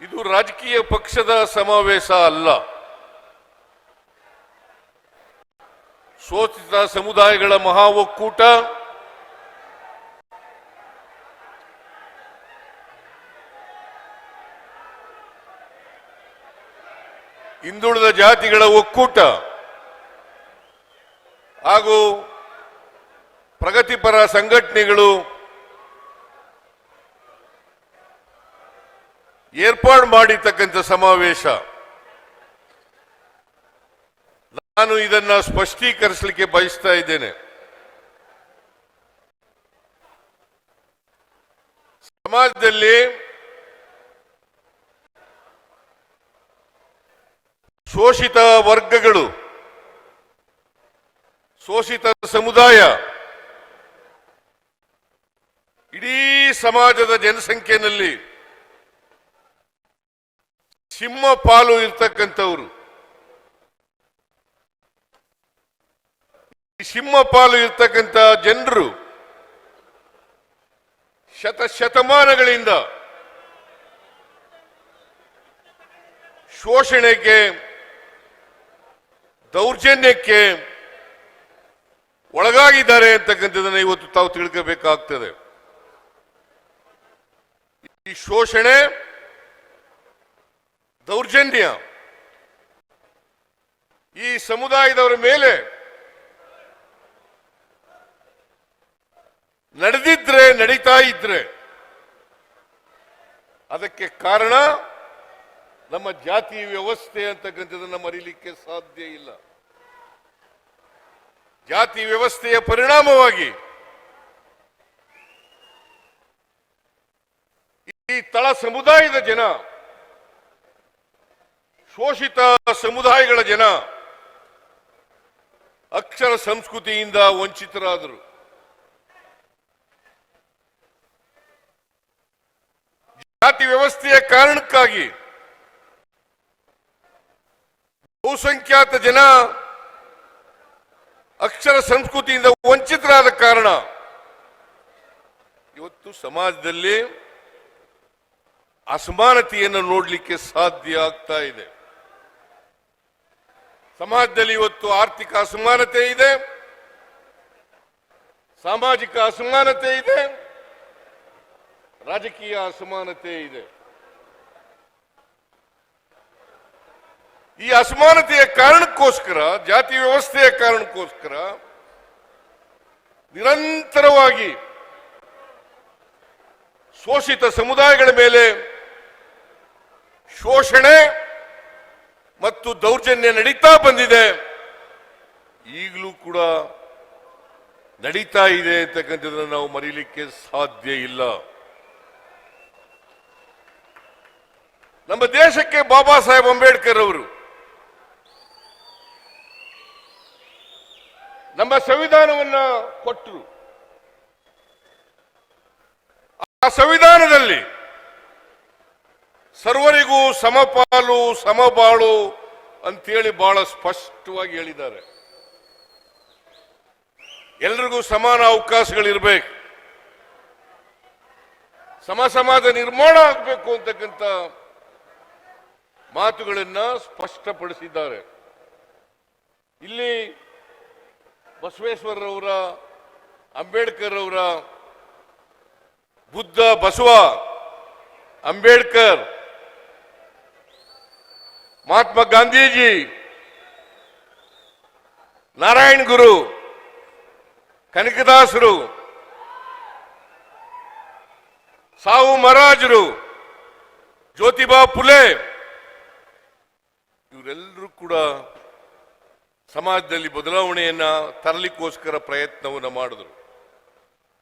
ಇದು ರಾಜಕೀಯ ಪಕ್ಷದ ಸಮಾವೇಶ ಅಲ್ಲ. ಶೋಷಿತ ಸಮುದಾಯಗಳ ಮಹಾ ಒಕ್ಕೂಟ. ಹಿಂದುಳಿದ ಜಾತಿಗಳ ಒಕ್ಕೂಟ. ಹಾಗೂ ಪ್ರಗತಿಪರ ಸಂಘಟನೆಗಳು ಏರ್ಪಾಡು ಮಾಡಿರ್ತಕ್ಕಂಥ ಸಮಾವೇಶ. ನಾನು ಇದನ್ನ ಸ್ಪಷ್ಟೀಕರಿಸಲಿಕ್ಕೆ ಬಯಸ್ತಾ ಇದ್ದೇನೆ. ಸಮಾಜದಲ್ಲಿ ಶೋಷಿತ ವರ್ಗಗಳು, ಶೋಷಿತ ಸಮುದಾಯ ಇಡೀ ಸಮಾಜದ ಜನಸಂಖ್ಯೆಯಲ್ಲಿ ಸಿಂಹ ಪಾಲು ಇರ್ತಕ್ಕಂಥವ್ರು. ಸಿಂಹ ಪಾಲು ಇರ್ತಕ್ಕಂಥ ಜನರು ಶತ ಶತಮಾನಗಳಿಂದ ಶೋಷಣೆಗೆ, ದೌರ್ಜನ್ಯಕ್ಕೆ ಒಳಗಾಗಿದ್ದಾರೆ ಅಂತಕ್ಕಂಥದ್ದನ್ನು ಇವತ್ತು ತಾವು ತಿಳ್ಕೋಬೇಕಾಗ್ತದೆ. ಈ ಶೋಷಣೆ ದೌರ್ಜನ್ಯ. ಈ ಸಮುದಾಯದವರ ಮೇಲೆ ನಡೆದಿದ್ರೆ, ನಡೀತಾ ಇದ್ರೆ, ಅದಕ್ಕೆ ಕಾರಣ ನಮ್ಮ ಜಾತಿ ವ್ಯವಸ್ಥೆ ಅಂತಕ್ಕಂಥದ್ದನ್ನು ಮರೀಲಿಕ್ಕೆ ಸಾಧ್ಯ ಇಲ್ಲ. ಜಾತಿ ವ್ಯವಸ್ಥೆಯ ಪರಿಣಾಮವಾಗಿ ಈ ತಳ ಸಮುದಾಯದ ಜನ ಶೋಷಿತ ಸಮುದಾಯಗಳ ಜನ ಅಕ್ಷರ ಸಂಸ್ಕೃತಿಯಿಂದ ವಂಚಿತರಾದರು. ಜಾತಿ ವ್ಯವಸ್ಥೆಯ ಕಾರಣಕ್ಕಾಗಿ ಬಹುಸಂಖ್ಯಾತ ಜನ ಅಕ್ಷರ ಸಂಸ್ಕೃತಿಯಿಂದ ವಂಚಿತರಾದ ಕಾರಣ ಇವತ್ತು ಸಮಾಜದಲ್ಲಿ ಅಸಮಾನತೆಯನ್ನು ನೋಡಲಿಕ್ಕೆ ಸಾಧ್ಯ ಆಗ್ತಾ ಇದೆ. ಸಮಾಜದಲ್ಲಿ ಇವತ್ತು ಆರ್ಥಿಕ ಅಸಮಾನತೆ ಇದೆ. ಸಾಮಾಜಿಕ ಅಸಮಾನತೆ ಇದೆ. ರಾಜಕೀಯ ಅಸಮಾನತೆ ಇದೆ. ಈ ಅಸಮಾನತೆಯ ಕಾರಣಕ್ಕೋಸ್ಕರ, ಜಾತಿ ವ್ಯವಸ್ಥೆಯ ಕಾರಣಕ್ಕೋಸ್ಕರ ನಿರಂತರವಾಗಿ ಶೋಷಿತ ಸಮುದಾಯಗಳ ಮೇಲೆ ಶೋಷಣೆ ಮತ್ತು ದೌರ್ಜನ್ಯ ನಡೀತಾ ಬಂದಿದೆ. ಈಗಲೂ ಕೂಡ ನಡೀತಾ ಇದೆ ಅಂತಕ್ಕಂಥದ್ದನ್ನು ನಾವು ಮರೀಲಿಕ್ಕೆ ಸಾಧ್ಯ ಇಲ್ಲ. ನಮ್ಮ ದೇಶಕ್ಕೆ ಬಾಬಾ ಸಾಹೇಬ್ ಅಂಬೇಡ್ಕರ್ ಅವರು ನಮ್ಮ ಸಂವಿಧಾನವನ್ನ ಕೊಟ್ಟರು ಆ ಸಂವಿಧಾನದಲ್ಲಿ ಸರ್ವರಿಗೂ ಸಮಪಾಲು, ಸಮಬಾಳು ಅಂತೇಳಿ ಬಹಳ ಸ್ಪಷ್ಟವಾಗಿ ಹೇಳಿದ್ದಾರೆ. ಎಲ್ರಿಗೂ ಸಮಾನ ಅವಕಾಶಗಳಿರ್ಬೇಕು. ಸಮ ಸಮಾಜ ನಿರ್ಮಾಣ ಆಗಬೇಕು ಅಂತಕ್ಕಂಥ ಮಾತುಗಳನ್ನ ಸ್ಪಷ್ಟಪಡಿಸಿದ್ದಾರೆ. ಇಲ್ಲಿ ಬಸವೇಶ್ವರರವರ ಅಂಬೇಡ್ಕರ್ ಅವರ, ಬುದ್ಧ ಬಸವ ಅಂಬೇಡ್ಕರ್ ಮಹಾತ್ಮ ಗಾಂಧೀಜಿ, ನಾರಾಯಣ ಗುರು, ಕನಕದಾಸರು, ಸಾವು ಮಹಾರಾಜರು, ಜ್ಯೋತಿಬಾ ಫುಲೆ ಇವರೆಲ್ಲರೂ ಕೂಡ ಸಮಾಜದಲ್ಲಿ ಬದಲಾವಣೆಯನ್ನ ತರಲಿಕ್ಕೋಸ್ಕರ ಪ್ರಯತ್ನವನ್ನು ಮಾಡಿದ್ರು.